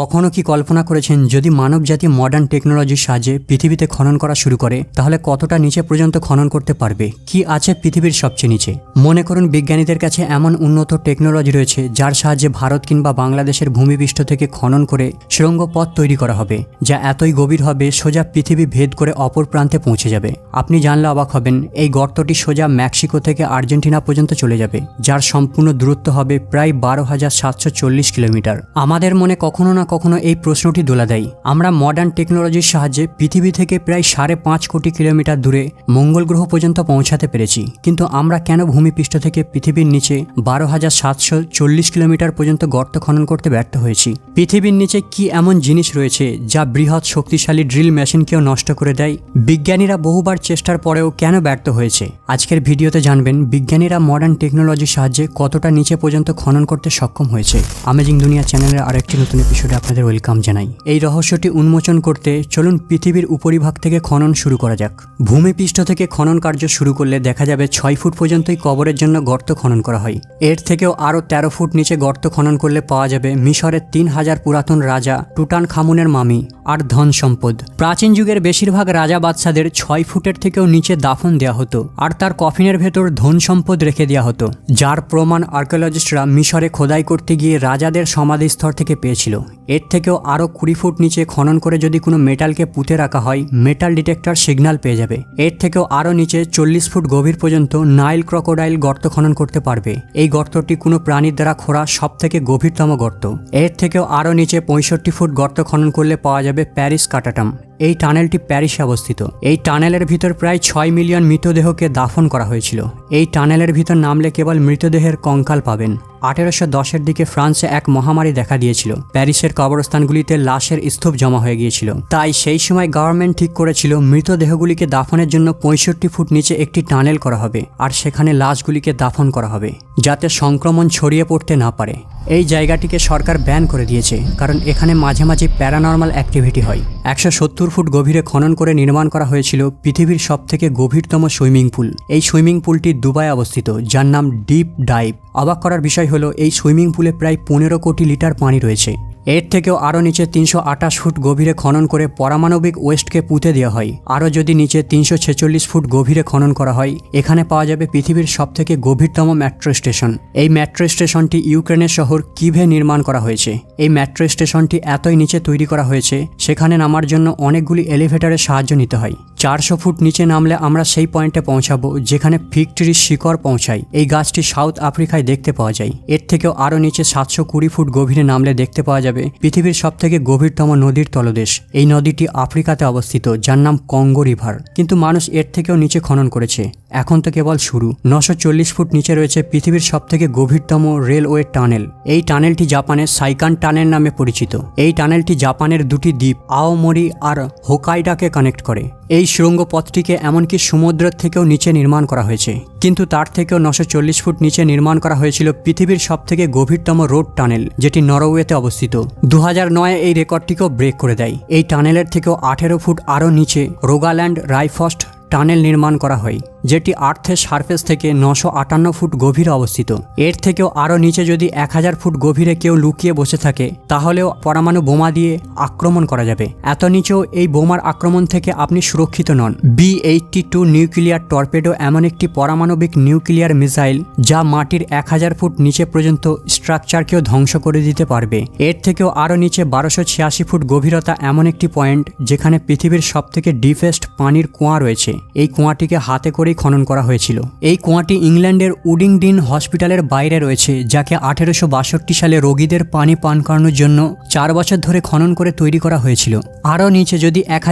কখনো কি কল্পনা করেছেন যদি মানবজাতি মডার্ন টেকনোলজির সাহায্যে পৃথিবীতে খনন করা শুরু করে, তাহলে কতটা নিচে পর্যন্ত খনন করতে পারবে? কি আছে পৃথিবীর সবচেয়ে নিচে? মনে করুন বিজ্ঞানীদের কাছে এমন উন্নত টেকনোলজি রয়েছে, যার সাহায্যে ভারত কিংবা বাংলাদেশের ভূমিপৃষ্ঠ থেকে খনন করে সুড়ঙ্গ পথ তৈরি করা হবে, যা এতই গভীর হবে সোজা পৃথিবী ভেদ করে অপর প্রান্তে পৌঁছে যাবে। আপনি জানলে অবাক হবেন, এই গর্তটি সোজা মেক্সিকো থেকে আর্জেন্টিনা পর্যন্ত চলে যাবে, যার সম্পূর্ণ দূরত্ব হবে প্রায় বারো হাজার সাতশো চল্লিশ কিলোমিটার। আমাদের মনে কখনো না কখনো এই প্রশ্নটি দোলা দেয়। আমরা মডার্ন টেকনোলজির সাহায্যে পৃথিবী থেকে প্রায় সাড়ে পাঁচ কোটি কিলোমিটার দূরে মঙ্গল গ্রহ পর্যন্ত পৌঁছাতে পেরেছি। কিন্তু আমরা কেন ভূমিপৃষ্ঠ থেকে পৃথিবীর নিচে বারো হাজার সাতশো চল্লিশ কিলোমিটার পর্যন্ত গর্ত খনন করতে ব্যর্থ হয়েছি? পৃথিবীর নিচে কি এমন জিনিস রয়েছে যা বৃহৎ শক্তিশালী ড্রিল মেশিনকেও নষ্ট করে দেয়? বিজ্ঞানীরা বহুবার চেষ্টার পরেও কেন ব্যর্থ হয়েছে? আজকের ভিডিওতে জানবেন বিজ্ঞানীরা মডার্ন টেকনোলজির সাহায্যে কতটা নিচে পর্যন্ত খনন করতে সক্ষম হয়েছে। আমেজিং দুনিয়া চ্যানেলের আরেকটি নতুন এপিসোডে আপনাদের ওয়েলকাম জানাই। এই রহস্যটি উন্মোচন করতে চলুন পৃথিবীর উপরিভাগ থেকে খনন শুরু করা যাক। ভূমিপৃষ্ঠ থেকে খনন কার্য শুরু করলে দেখা যাবে ছয় ফুট পর্যন্তই কবরের জন্য গর্ত খনন করা হয়। এর থেকেও আরও তেরো ফুট নিচে গর্ত খনন করলে পাওয়া যাবে মিশরের তিন হাজার পুরাতন রাজা টুটান খামুনের মামি আর ধন সম্পদ। প্রাচীন যুগের বেশিরভাগ রাজা বাদশাদের ছয় ফুটের থেকেও নিচে দাফন দেওয়া হতো আর তার কফিনের ভেতর ধন সম্পদ রেখে দেওয়া হতো, যার প্রমাণ আর্কিওলজিস্টরা মিশরে খোদাই করতে গিয়ে রাজাদের সমাধিস্থল থেকে পেয়েছিল। এর থেকেও আরও কুড়ি ফুট নিচে খনন করে যদি কোনো মেটালকে পুঁতে রাখা হয় মেটাল ডিটেক্টর সিগন্যাল পেয়ে যাবে। এর থেকেও আরও নিচে চল্লিশ ফুট গভীর পর্যন্ত নাইল ক্রকোডাইল গর্ত খনন করতে পারবে। এই গর্তটি কোনো প্রাণীর দ্বারা খোঁড়া সব থেকে গভীরতম গর্ত। এর থেকেও আরও নিচে পঁয়ষট্টি ফুট গর্ত খনন করলে পাওয়া যাবে প্যারিস কাটাটাম এই টানেলটি প্যারিসে অবস্থিত। এই টানেলের ভিতর প্রায় ছয় মিলিয়ন মৃতদেহকে দাফন করা হয়েছিল। এই টানেলের ভিতর নামলে কেবল মৃতদেহের কঙ্কাল পাবেন। আঠেরোশো দশের দিকে ফ্রান্সে এক মহামারী দেখা দিয়েছিল। প্যারিসের কবরস্থানগুলিতে লাশের স্তূপ জমা হয়ে গিয়েছিল। তাই সেই সময় গভর্নমেন্ট ঠিক করেছিল মৃতদেহগুলিকে দাফনের জন্য পঁয়ষট্টি ফুট নিচে একটি টানেল করা হবে আর সেখানে লাশগুলিকে দাফন করা হবে, যাতে সংক্রমণ ছড়িয়ে পড়তে না পারে। এই জায়গাটিকে সরকার ব্যান করে দিয়েছে, কারণ এখানে মাঝে মাঝে প্যারানর্মাল অ্যাক্টিভিটি হয়। একশো সত্তর সত্তর ফুট গভীরে খনন করে নির্মাণ করা হয়েছিল পৃথিবীর সব থেকে গভীরতম সুইমিং পুল। এই সুইমিং পুলটি দুবাই অবস্থিত, যার নাম ডিপ ডাইভ। অবাক করার বিষয় হলো, এই সুইমিং পুলে প্রায় পনেরো কোটি লিটার পানি রয়েছে। এর থেকেও আরও নিচে তিনশো আটাশ ফুট গভীরে খনন করে পারমাণবিক ওয়েস্টকে পুঁতে দেওয়া হয়। আরও যদি নিচে তিনশো ছেচল্লিশ ফুট গভীরে খনন করা হয়, এখানে পাওয়া যাবে পৃথিবীর সবথেকে গভীরতম মেট্রো স্টেশন। এই মেট্রো স্টেশনটি ইউক্রেনের শহর কিভে নির্মাণ করা হয়েছে। এই মেট্রো স্টেশনটি এতই নিচে তৈরি করা হয়েছে, সেখানে নামার জন্য অনেকগুলি এলিভেটরের সাহায্য নিতে হয়। চারশো ফুট নিচে নামলে আমরা সেই পয়েন্টে পৌঁছাবো যেখানে ফিকট্রির শিকড় পৌঁছায়। এই গাছটি সাউথ আফ্রিকায় দেখতে পাওয়া যায়। এর থেকেও আরও নিচে সাতশো কুড়ি ফুট গভীরে নামলে দেখতে পাওয়া যাবে পৃথিবীর সবথেকে গভীরতম নদীর তলদেশ। এই নদীটি আফ্রিকাতে অবস্থিত, যার নাম কঙ্গো রিভার। কিন্তু মানুষ এর থেকেও নিচে খনন করেছে। এখন তো কেবল শুরু। নশো ফুট নিচে রয়েছে পৃথিবীর সবথেকে গভীরতম রেলওয়ে টানেল। এই টানেলটি জাপানের সাইকান টানেল নামে পরিচিত। এই টানেলটি জাপানের দুটি দ্বীপ, আওমরি আর হোকাইডাকে কানেক্ট করে। এই সুড়ঙ্গ পথটিকে এমনকি সমুদ্রের থেকেও নিচে নির্মাণ করা হয়েছে। কিন্তু তার থেকেও নশো চল্লিশ ফুট নিচে নির্মাণ করা হয়েছিল পৃথিবীর সবথেকে গভীরতম রোড টানেল, যেটি নরওয়েতে অবস্থিত। দু নয় এই রেকর্ডটিকেও ব্রেক করে দেয়। এই টানেলের থেকেও আঠেরো ফুট আরও নিচে রোগাল্যান্ড রাইফস্ট টানেল নির্মাণ করা হয়। যেটি আর্থের সারফেস থেকে নশো আটান্ন ফুট গভীরে অবস্থিত। এর থেকেও আরও নিচে যদি এক হাজার ফুট গভীরে কেউ লুকিয়ে বসে থাকে, তাহলেও পরমাণু বোমা দিয়ে আক্রমণ করা যাবে। এত নিচেও এই বোমার আক্রমণ থেকে আপনি সুরক্ষিত নন। B eighty two nuclear torpedo এমন একটি পারমাণবিক নিউক্লিয়ার মিসাইল যা মাটির এক হাজার ফুট নিচে পর্যন্ত স্ট্রাকচারকেও ধ্বংস করে দিতে পারবে। এর থেকেও আরও নিচে বারোশো ছিয়াশি ফুট গভীরতা এমন একটি পয়েন্ট যেখানে পৃথিবীর সবথেকে ডিফেস্ট পানির কুয়া রয়েছে। এই কুয়াটিকে হাতে করেই খনন করা হয়েছিল। এই কুয়াটি ইংল্যান্ডের উডিংডিন হসপিটালের বাইরে রয়েছে, যাকে আঠেরোশো বাষট্টি সালে রোগীদের পানি পান করানোর জন্য চার বছর ধরে খনন করে তৈরি করা হয়েছিল। আরও নিচে যদি এক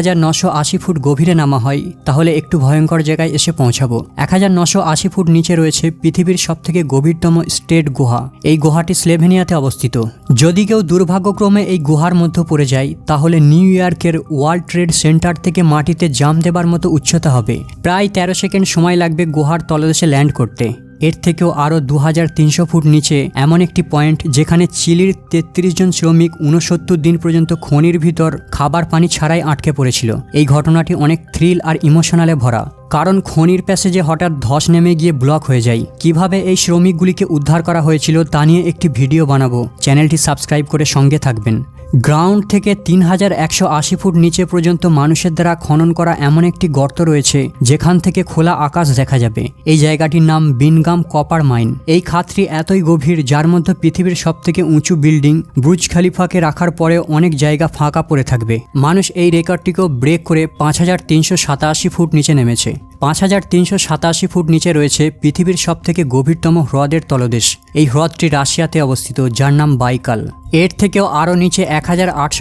ফুট গভীরে নামা হয়, তাহলে একটু ভয়ঙ্কর জায়গায় এসে পৌঁছাবো। এক হাজার আশি ফুট নিচে রয়েছে পৃথিবীর সবথেকে গভীরতম স্টেট গুহা। এই গুহাটি স্লেভেনিয়াতে অবস্থিত। যদি কেউ দুর্ভাগ্যক্রমে এই গুহার মধ্যে পড়ে যায়, তাহলে নিউ ইয়র্কের ওয়ার্ল্ড ট্রেড সেন্টার থেকে মাটিতে জাম দেবার মতো উচ্চতা হবে। প্রায় তেরো সেকেন্ড সময় লাগবে গুহার তলদেশে ল্যান্ড করতে। এর থেকেও আরও দু হাজার তিনশো ফুট নিচে এমন একটি পয়েন্ট যেখানে চিলির তেত্রিশ জন শ্রমিক উনসত্তর দিন পর্যন্ত খনির ভিতর খাবার পানি ছাড়াই আটকে পড়েছিল। এই ঘটনাটি অনেক থ্রিল আর ইমোশনালে ভরা। কারণ খনির প্যাসেজে হঠাৎ ধস নেমে গিয়ে ব্লক হয়ে যায়। কীভাবে এই শ্রমিকগুলিকে উদ্ধার করা হয়েছিল তা নিয়ে একটি ভিডিও বানাবো। চ্যানেলটি সাবস্ক্রাইব করে সঙ্গে থাকবেন। গ্রাউন্ড থেকে তিন হাজার একশো আশি ফুট নিচে পর্যন্ত মানুষের দ্বারা খনন করা এমন একটি গর্ত রয়েছে, যেখান থেকে খোলা আকাশ দেখা যাবে। এই জায়গাটির নাম বিনগাম কপার মাইন। এই খাতটি এতই গভীর, যার মধ্যে পৃথিবীর সবথেকে উঁচু বিল্ডিং, ব্রুজ খালিফাকে রাখার পরে অনেক জায়গা ফাঁকা পড়ে থাকবে। মানুষ এই রেকর্ডটিকেও ব্রেক করে পাঁচ হাজার তিনশো সাতাশি ফুট নিচে নেমেছে। পাঁচ হাজার তিনশো সাতাশি ফুট নিচে রয়েছে পৃথিবীর সবথেকে গভীরতম হ্রদের তলদেশ। এই হ্রদটি রাশিয়াতে অবস্থিত, যার নাম বাইকাল। এর থেকেও আরও নিচে এক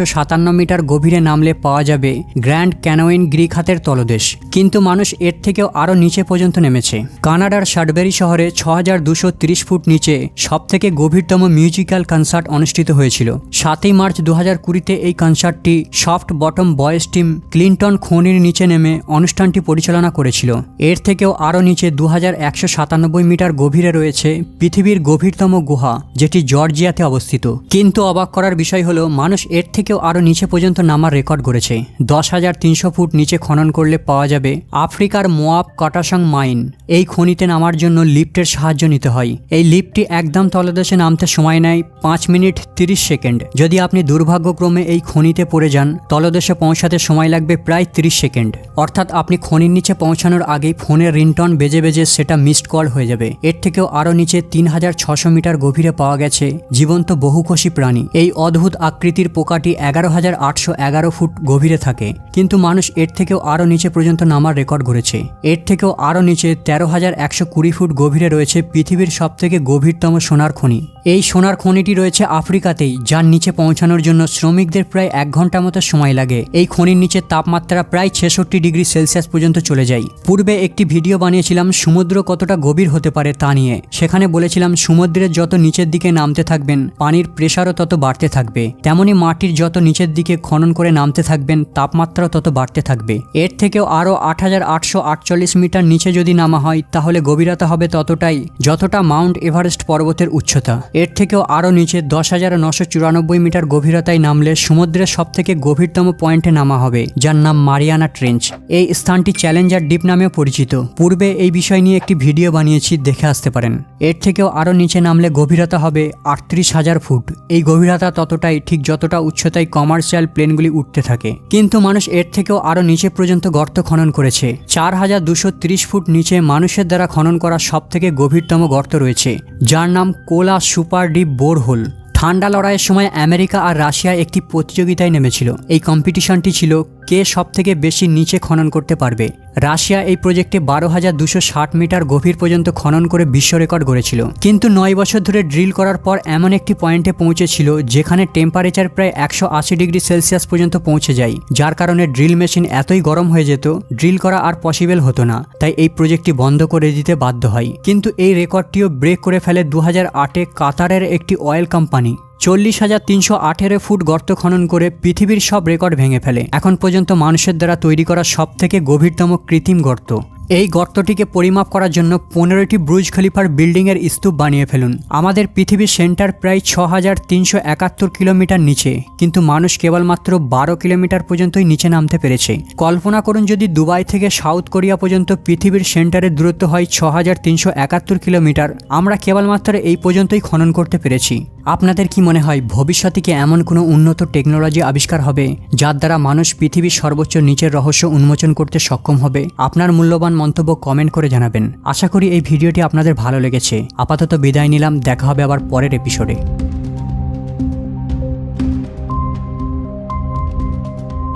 সাতান্ন মিটার গভীরে নামলে পাওয়া যাবে গ্র্যান্ড ক্যানোইন গ্রিক হাতের তলদেশ। কিন্তু মানুষ এর থেকেও আরও নিচে পর্যন্ত নেমেছে। কানাডার শাডবেরি শহরে ছ ফুট নিচে সবথেকে গভীরতম মিউজিক্যাল কনসার্ট অনুষ্ঠিত হয়েছিল। সাতই মার্চ দু হাজার কুড়িতে এই কনসার্টটি soft bottom boys team Clinton খনির নিচে নেমে অনুষ্ঠানটি পরিচালনা করেছিল। এর থেকেও আরও নিচে দু হাজার একশো সাতানব্বই মিটার গভীরে রয়েছে পৃথিবীর গভীরতম গুহা, যেটি জর্জিয়াতে অবস্থিত। কিন্তু অবাক করার বিষয় হলো, মানুষ এর থেকেও আরও নিচে পর্যন্ত নামার রেকর্ড গড়েছে। দশ হাজার তিনশো ফুট নিচে খনন করলে পাওয়া যাবে আফ্রিকার মোয়াব কাটাসাং মাইন। এই খনিতে নামার জন্য লিফটের সাহায্য নিতে হয়। এই লিফটটি একদম তলদেশে নামতে সময় নেয় পাঁচ মিনিট তিরিশ সেকেন্ড। যদি আপনি দুর্ভাগ্যক্রমে এই খনিতে পড়ে যান, তলদেশে পৌঁছাতে সময় লাগবে প্রায় তিরিশ সেকেন্ড। অর্থাৎ আপনি খনির নিচে পৌঁছানোর আগেই ফোনের রিংটন বেজে বেজে সেটা মিসড কল হয়ে যাবে। এর থেকেও আরও নিচে তিন হাজার ছশো মিটার গভীরে পাওয়া গেছে জীবন্ত বহুকোষী প্রাণী। এই অদ্ভুত আকৃতির পোকাটি এগারো হাজার আটশো এগারো ফুট গভীরে থাকে, কিন্তু মানুষ এর থেকেও আরও নিচে পর্যন্ত নামার রেকর্ড গড়েছে। এর থেকেও আরও নিচে তেরো হাজার একশো কুড়ি ফুট গভীরে রয়েছে পৃথিবীর সবথেকে গভীরতম সোনার খনি। এই সোনার খনিটি রয়েছে আফ্রিকাতেই, যার নিচে পৌঁছানোর জন্য শ্রমিকদের প্রায় এক ঘণ্টা মতো সময় লাগে। এই খনির নিচে তাপমাত্রা প্রায় ছেষট্টি ডিগ্রি সেলসিয়াস পর্যন্ত চলে যায়। পূর্বে একটি ভিডিও বানিয়েছিলাম সমুদ্র কতটা গভীর হতে পারে তা নিয়ে। সেখানে বলেছিলাম, সমুদ্রের যত নিচের দিকে নামতে থাকবেন, পানির প্রেশারও তত বাড়তে থাকবে। তেমনি মাটির যত নিচের দিকে খনন করে নামতে থাকবেন, তাপমাত্রাও তত বাড়তে থাকবে। এর থেকেও আরও আট হাজার আটশো আটচল্লিশ মিটার নিচে যদি নামা হয়, তাহলে গভীরতা হবে ততটাই, যতটা মাউন্ট এভারেস্ট পর্বতের উচ্চতা। এর থেকেও আরও নিচে দশ হাজার নশো চুরানব্বই মিটার গভীরতায় নামলে সমুদ্রের সবথেকে গভীরতম পয়েন্টে নামা হবে, যার নাম মারিয়ানা ট্রেঞ্চ। এই স্থানটি চ্যালেঞ্জার ডিপ নামেও পরিচিত। পূর্বে এই বিষয় নিয়ে একটি ভিডিও বানিয়েছি, দেখে আসতে পারেন। এর থেকেও আরও নিচে নামলে গভীরতা হবে আটত্রিশ হাজার ফুট। এই গভীরতা ততটাই ঠিক যতটা উচ্চতায় কমার্শিয়াল প্লেনগুলি উঠতে থাকে। কিন্তু মানুষ এর থেকেও আরও নিচে পর্যন্ত গর্ত খনন করেছে। চার হাজার দুশো তিরিশ ফুট নিচে মানুষের দ্বারা খনন করা সবথেকে গভীরতম গর্ত রয়েছে, যার নাম কোলা সুপার ডিপ বোরহোল ঠান্ডা লড়াইয়ের সময় আমেরিকা আর রাশিয়া একটি প্রতিযোগিতায় নেমেছিল। এই কম্পিটিশনটি ছিল কে সব থেকে বেশি নিচে খনন করতে পারবে? রাশিয়া এই প্রজেক্টে বারো হাজার দুশো ষাট মিটার গভীর পর্যন্ত খনন করে বিশ্ব রেকর্ড গড়েছিল। কিন্তু নয় বছর ধরে ড্রিল করার পর এমন একটি পয়েন্টে পৌঁছেছিল যেখানে টেম্পারেচার প্রায় একশো আশি ডিগ্রি সেলসিয়াস পর্যন্ত পৌঁছে যায়। যার কারণে ড্রিল মেশিন এতই গরম হয়ে যেত, ড্রিল করা আর পসিবল হতো না। তাই এই প্রজেক্টটি বন্ধ করে দিতে বাধ্য হয়। কিন্তু এই রেকর্ডটিও ব্রেক করে ফেলে দু হাজার আটে কাতারের একটি অয়েল কোম্পানি। চল্লিশ হাজার তিনশো আঠেরো ফুট গর্ত খনন করে পৃথিবীর সব রেকর্ড ভেঙে ফেলে। এখন পর্যন্ত মানুষের দ্বারা তৈরি করা সব থেকে গভীরতম কৃত্রিম গর্ত। এই গর্তটিকে পরিমাপ করার জন্য পনেরোটি ব্রুজ খলিফার বিল্ডিংয়ের স্তূপ বানিয়ে ফেলুন। আমাদের পৃথিবীর সেন্টার প্রায় ছ হাজার তিনশো একাত্তর কিলোমিটার নিচে, কিন্তু মানুষ কেবলমাত্র বারো কিলোমিটার পর্যন্তই নিচে নামতে পেরেছে। কল্পনা করুন যদি দুবাই থেকে সাউথ কোরিয়া পর্যন্ত পৃথিবীর সেন্টারের দূরত্ব হয় ছ হাজার তিনশো একাত্তর কিলোমিটার, আমরা কেবলমাত্র এই পর্যন্তই খনন করতে পেরেছি। আপনাদের কি মনে হয়, ভবিষ্যতে কি এমন কোনো উন্নত টেকনোলজি আবিষ্কার হবে, যার দ্বারা মানুষ পৃথিবীর সর্বোচ্চ নিচের রহস্য উন্মোচন করতে সক্ষম হবে? আপনার মূল্যবান মন্তব্য কমেন্ট করে জানাবেন। আশা করি এই ভিডিওটি আপনাদের ভালো লেগেছে। আপাতত বিদায় নিলাম, দেখা হবে আবার পরের এপিসোডে